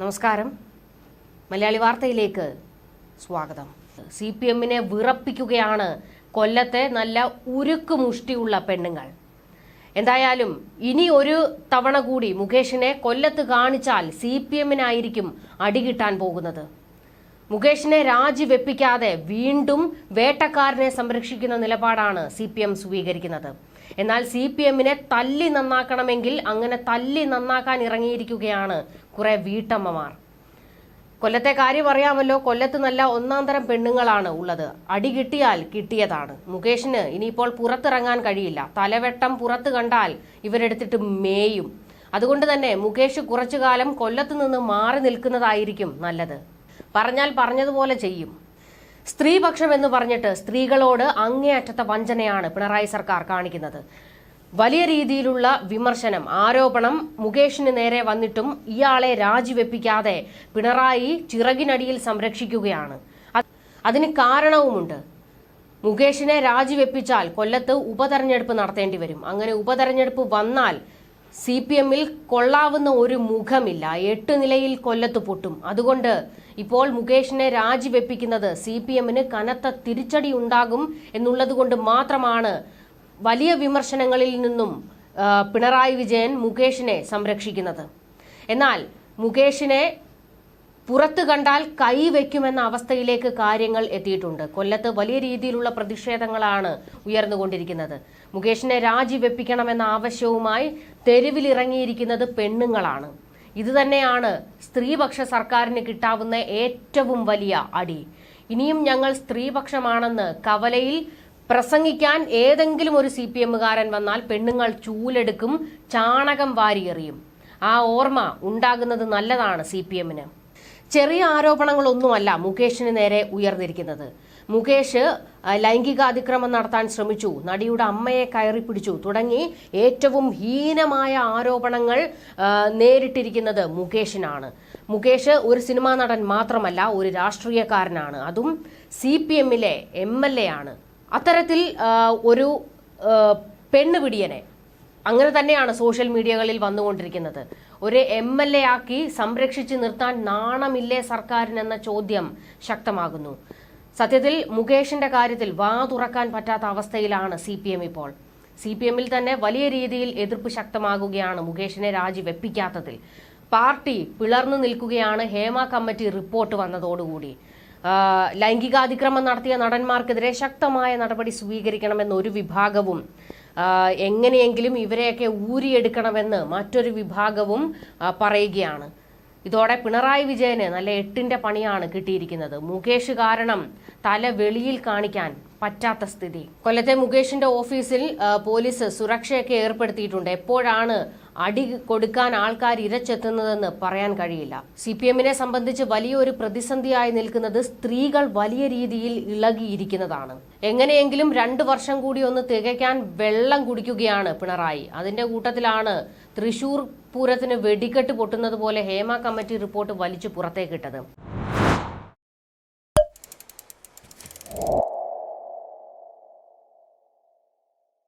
നമസ്കാരം. മലയാളി വാർത്തയിലേക്ക് സ്വാഗതം. സി പി എമ്മിനെ വിറപ്പിക്കുകയാണ് കൊല്ലത്തെ നല്ല ഉരുക്ക് മുഷ്ടിയുള്ള പെണ്ണുങ്ങൾ. എന്തായാലും ഇനി ഒരു തവണ കൂടി മുകേഷിനെ കൊല്ലത്ത് കാണിച്ചാൽ സി പി എമ്മിനായിരിക്കും അടികിട്ടാൻ പോകുന്നത്. മുകേഷിനെ രാജിവെപ്പിക്കാതെ വീണ്ടും വേട്ടക്കാരനെ സംരക്ഷിക്കുന്ന നിലപാടാണ് സി പി എം സ്വീകരിക്കുന്നത്. എന്നാൽ സി പി എമ്മിനെ തല്ലി നന്നാക്കണമെങ്കിൽ അങ്ങനെ തല്ലി നന്നാക്കാൻ ഇറങ്ങിയിരിക്കുകയാണ് കുറെ വീട്ടമ്മമാർ. കൊല്ലത്തെ കാര്യം അറിയാമല്ലോ കൊല്ലത്ത് നല്ല ഒന്നാം തരം പെണ്ണുങ്ങളാണ് ഉള്ളത്. അടി കിട്ടിയാൽ കിട്ടിയതാണ്. മുകേഷിന് ഇനിയിപ്പോൾ പുറത്തിറങ്ങാൻ കഴിയില്ല. തലവെട്ടം പുറത്ത് കണ്ടാൽ ഇവരെടുത്തിട്ട് മേയും. അതുകൊണ്ട് തന്നെ മുകേഷ് കുറച്ചു കാലം കൊല്ലത്ത് നിന്ന് മാറി നിൽക്കുന്നതായിരിക്കും നല്ലത്. പറഞ്ഞാൽ പറഞ്ഞതുപോലെ ചെയ്യും. സ്ത്രീപക്ഷം എന്ന് പറഞ്ഞിട്ട് സ്ത്രീകളോട് അങ്ങേയറ്റത്തെ വഞ്ചനയാണ് പിണറായി സർക്കാർ കാണിക്കുന്നത്. വലിയ രീതിയിലുള്ള വിമർശനം ആരോപണം മുകേഷിന് നേരെ വന്നിട്ടും ഇയാളെ രാജിവെപ്പിക്കാതെ പിണറായി ചിറകിനടിയിൽ സംരക്ഷിക്കുകയാണ്. അതിന് കാരണവുമുണ്ട്. മുകേഷിനെ രാജിവെപ്പിച്ചാൽ കൊല്ലത്ത് ഉപതെരഞ്ഞെടുപ്പ് നടത്തേണ്ടി വരും. അങ്ങനെ ഉപതെരഞ്ഞെടുപ്പ് വന്നാൽ സി പി എമ്മിൽ കൊള്ളാവുന്ന ഒരു മുഖമില്ല. എട്ട് നിലയിൽ കൊല്ലത്ത് പൊട്ടും. അതുകൊണ്ട് ഇപ്പോൾ മുകേഷിനെ രാജിവെപ്പിക്കുന്നത് സി പി എമ്മിന് കനത്ത തിരിച്ചടി ഉണ്ടാകും എന്നുള്ളത് കൊണ്ട് മാത്രമാണ് വലിയ വിമർശനങ്ങളിൽ നിന്നും പിണറായി വിജയൻ മുകേഷിനെ സംരക്ഷിക്കുന്നത്. എന്നാൽ മുകേഷിനെ പുറത്തു കണ്ടാൽ കൈവയ്ക്കുമെന്ന അവസ്ഥയിലേക്ക് കാര്യങ്ങൾ എത്തിയിട്ടുണ്ട്. കൊല്ലത്ത് വലിയ രീതിയിലുള്ള പ്രതിഷേധങ്ങളാണ് ഉയർന്നുകൊണ്ടിരിക്കുന്നത്. മുകേഷിനെ രാജിവെപ്പിക്കണമെന്ന ആവശ്യവുമായി തെരുവിലിറങ്ങിയിരിക്കുന്നത് പെണ്ണുങ്ങളാണ്. ഇതുതന്നെയാണ് സ്ത്രീപക്ഷ സർക്കാരിന് കിട്ടാവുന്ന ഏറ്റവും വലിയ അടി. ഇനിയും ഞങ്ങൾ സ്ത്രീപക്ഷമാണെന്ന് കവലയിൽ പ്രസംഗിക്കാൻ ഏതെങ്കിലും ഒരു സി പി എമ്മുകാരൻ വന്നാൽ പെണ്ണുങ്ങൾ ചൂലെടുക്കും ചാണകം വാരിയെറിയും. ആ ഓർമ്മ ഉണ്ടാകുന്നത് നല്ലതാണ് സി പി എമ്മിന്. ചെറിയ ആരോപണങ്ങളൊന്നുമല്ല മുകേഷിന് നേരെ ഉയർന്നിരിക്കുന്നത്. മുകേഷ് ലൈംഗിക അതിക്രമം നടത്താൻ ശ്രമിച്ചു. നടിയുടെ അമ്മയെ കയറി പിടിച്ചു. തുടങ്ങി ഏറ്റവും ഹീനമായ ആരോപണങ്ങൾ നേരിട്ടിരിക്കുന്നത് മുകേഷിനാണ്. മുകേഷ് ഒരു സിനിമാ നടൻ മാത്രമല്ല ഒരു രാഷ്ട്രീയക്കാരനാണ്. അതും സി പി എമ്മിലെ എം എൽ എ ആണ്. അത്തരത്തിൽ ഒരു പെണ്ണുപിടിയനെ അങ്ങനെ തന്നെയാണ് സോഷ്യൽ മീഡിയകളിൽ വന്നുകൊണ്ടിരിക്കുന്നത്. ഒരു എം എൽ എ ആക്കി സംരക്ഷിച്ച് നിർത്താൻ നാണമില്ലേ സർക്കാരിനെന്ന ചോദ്യം ശക്തമാകുന്നു. സത്യത്തിൽ മുകേഷിന്റെ കാര്യത്തിൽ വാ തുറക്കാൻ പറ്റാത്ത അവസ്ഥയിലാണ് സി പി എം ഇപ്പോൾ. സി പി എമ്മിൽ തന്നെ വലിയ രീതിയിൽ എതിർപ്പ് ശക്തമാകുകയാണ് മുകേഷിനെ രാജിവെപ്പിക്കാത്തതിൽ. പാർട്ടി പിളർന്നു നിൽക്കുകയാണ് ഹേമ കമ്മിറ്റി റിപ്പോർട്ട് വന്നതോടുകൂടി. ലൈംഗികാതിക്രമം നടത്തിയ നടന്മാർക്കെതിരെ ശക്തമായ നടപടി സ്വീകരിക്കണമെന്ന് ഒരു വിഭാഗവും എങ്ങനെയെങ്കിലും ഇവരെയൊക്കെ ഊരിയെടുക്കണമെന്ന് മറ്റൊരു വിഭാഗവും പറയുകയാണ്. ഇതോടെ പിണറായി വിജയന് നല്ല എട്ടിന്റെ പണിയാണ് കിട്ടിയിരിക്കുന്നത്. മുകേഷ് കാരണം തല വെളിയിൽ കാണിക്കാൻ പറ്റാത്ത സ്ഥിതി. കൊല്ലത്തെ മുകേഷിന്റെ ഓഫീസിൽ പോലീസ് സുരക്ഷയൊക്കെ ഏർപ്പെടുത്തിയിട്ടുണ്ട്. എപ്പോഴാണ് അടി കൊടുക്കാൻ ആൾക്കാർ ഇരച്ചെത്തുന്നതെന്ന് പറയാൻ കഴിയില്ല. സി പി എമ്മിനെ സംബന്ധിച്ച് വലിയൊരു പ്രതിസന്ധിയായി നിൽക്കുന്നത് സ്ത്രീകൾ വലിയ രീതിയിൽ ഇളകിയിരിക്കുന്നതാണ്. എങ്ങനെയെങ്കിലും രണ്ടു വർഷം കൂടി ഒന്ന് തികയ്ക്കാൻ വെള്ളം കുടിക്കുകയാണ് പിണറായി. അതിന്റെ കൂട്ടത്തിലാണ് തൃശൂർ പൂരത്തിന് വെടിക്കെട്ട് പൊട്ടുന്നത് പോലെ ഹേമ കമ്മിറ്റി റിപ്പോർട്ട് വലിച്ചു പുറത്തേക്കിട്ടത്.